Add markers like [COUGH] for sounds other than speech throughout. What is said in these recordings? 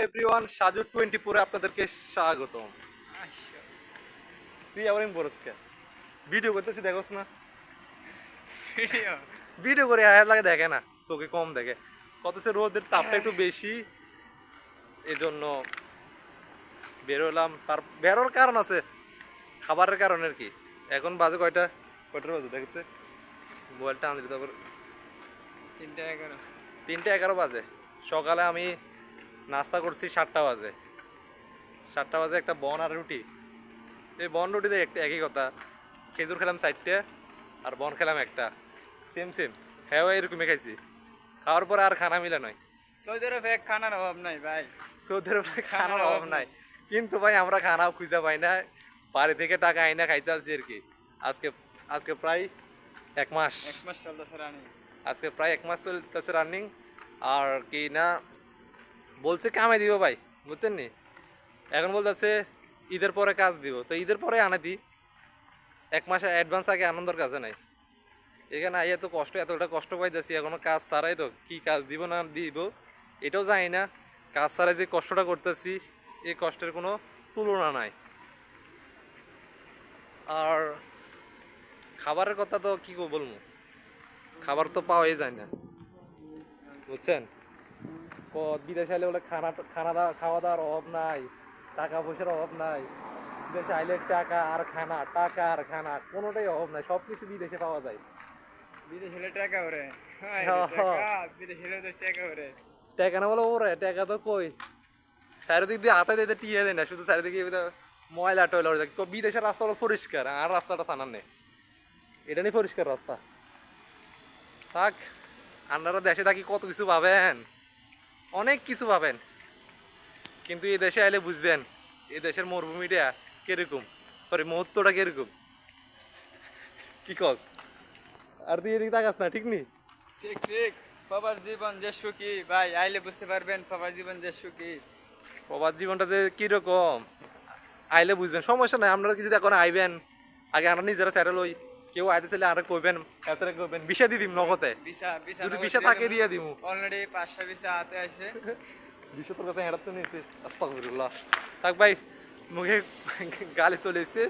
Everyone Saju twenty ফোরে আপনাদেরকে স্বাগতম। তুই আবার পরস্কার ভিডিও করতেছি দেখোস না? ভিডিও ভিডিও করে আয়াত লাগে দেখে না চোখে কম দেখে। কত সে রোদের তাপটা একটু বেশি এজন্য বেরোলাম তার বেরোর কারণ আছে খাবারের কারণ আর কি। এখন বাজে কয়টা? কয়টার বাজে দেখতে মোবাইলটা আনলি তারপর। তিনটা এগারো। তিনটে এগারো বাজে। সকালে আমি নাস্তা করছি সাতটা বাজে। সাতটা বাজে একটা বন আর রুটি। এই বন রুটিতে একটা একই কথা। খেজুর খেলাম চারটে আর বন খেলাম একটা। সেম সেম হ্যাঁ এরকমই খাইছি। খাওয়ার পরে আর খানা মিলে নয় সৌদি আরবে খানার অভাব নাই ভাই। সৌদের খানার অভাব নাই। কিন্তু ভাই আমরা খানাও খুঁজে পাই না। বাড়ি থেকে টাকা আইনা খাইতে আসছি আর কি। আজকে আজকে প্রায় এক মাস। এক মাস চলতেছে রানিং আজকে প্রায় এক মাস চলতেছে রানিং আর কি না বলছে কামাই দিব ভাই, বুঝছেন নি? এখন বলতেছে ঈদের পরে কাজ দিব, তো ঈদের পরে আনে দিই এক মাসে অ্যাডভান্স আগে আনন্দর কাছে নাই। এখানে আইয়া এত কষ্ট, এতটা কষ্ট পাইতেছি, এখনও কাজ ছাড়াই তো কি কাজ দিব না দিব, এটাও জানি না। কাজ ছাড়াই যে কষ্টটা করতেছি এই কষ্টের কোনো তুলনা নাই। আর খাবারের কথা তো কী বলব? খাবার তো পাওয়াই যায় না। বুঝছেন? ক বিদেশে আইলে বলে খানা খানা দাওয়া খাওয়া দাওয়ার অভাব নাই টাকা পয়সার অভাব নাই। বিদেশে আইলে টাকা আর খানা টাকা আর খানা কোনোটাই অভাব নাই সব কিছু বিদেশে পাওয়া যায়। বিদেশ টাকা ওরে হায় হ্যাঁ, টাকা, হলে টাকা ওরে। টাকা না বলে ওরে টাকা তো কই? চারিদিক দিয়ে হাতে দিতে টিয়ে দেয় না শুধু চারিদিকে ময়লা টয়লা বিদেশের রাস্তা হলো পরিষ্কার আর রাস্তাটা সানার নেই। এটা নিয়ে পরিষ্কার রাস্তা। থাক আপনারা দেশে থাকি কত কিছু পাবেন? অনেক কিছু পাবেন। কিন্তু এই দেশে আইলে বুঝবেন এই দেশের মরুভূমিটা কীরকম? সরি মুহূর্তটা কীরকম? কি কস? আর তুই এদিকে তাকাস না ঠিক নি? ঠিক ঠিক। বাবার জীবন যে সুখী। ভাই আইলে বুঝতে পারবেন বাবার জীবন যে সুখী। প্রবাস জীবনটা যে কীরকম? আইলে বুঝবেন সমস্যা নাই আপনারা কিছু এখন আইবেন। আগে আমরা নিজেরা স্যারেল হই। কেউ আইতে চাইলে আর কইবেন এতটা কইবেন বিষা দি দিম ভিসা যদি ভিসা থাকে দিয়ে দিমু। অলরেডি পাঁচটা ভিসা হাতে আছে [LAUGHS] বিষয় তোর কাছে হেঁটাতে নিয়েছে আস্তাগফিরুল্লাহ। থাক ভাই মুখে গালি চলে এসেছে।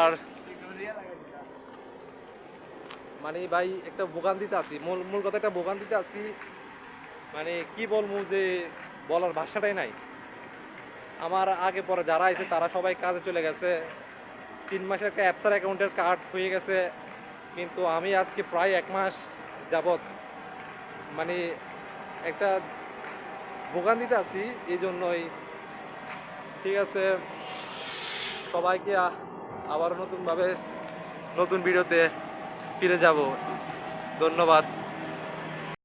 আর মানে ভাই একটা দিতে আসি মূল মূল কথা একটা দিতে আসি মানে কি বলব যে বলার ভাষাটাই নাই। আমার আগে পরে যারা আছে তারা সবাই কাজে চলে গেছে। তিন মাসের একটা অ্যাপসার অ্যাকাউন্টের কার্ড হয়ে গেছে। কিন্তু আমি আজকে প্রায় এক মাস যাবৎ মানে একটা দিতে আসি এই জন্যই ঠিক আছে, সবাইকে আবারও নতুনভাবে নতুন ভিডিওতে ফিরে যাব। ধন্যবাদ।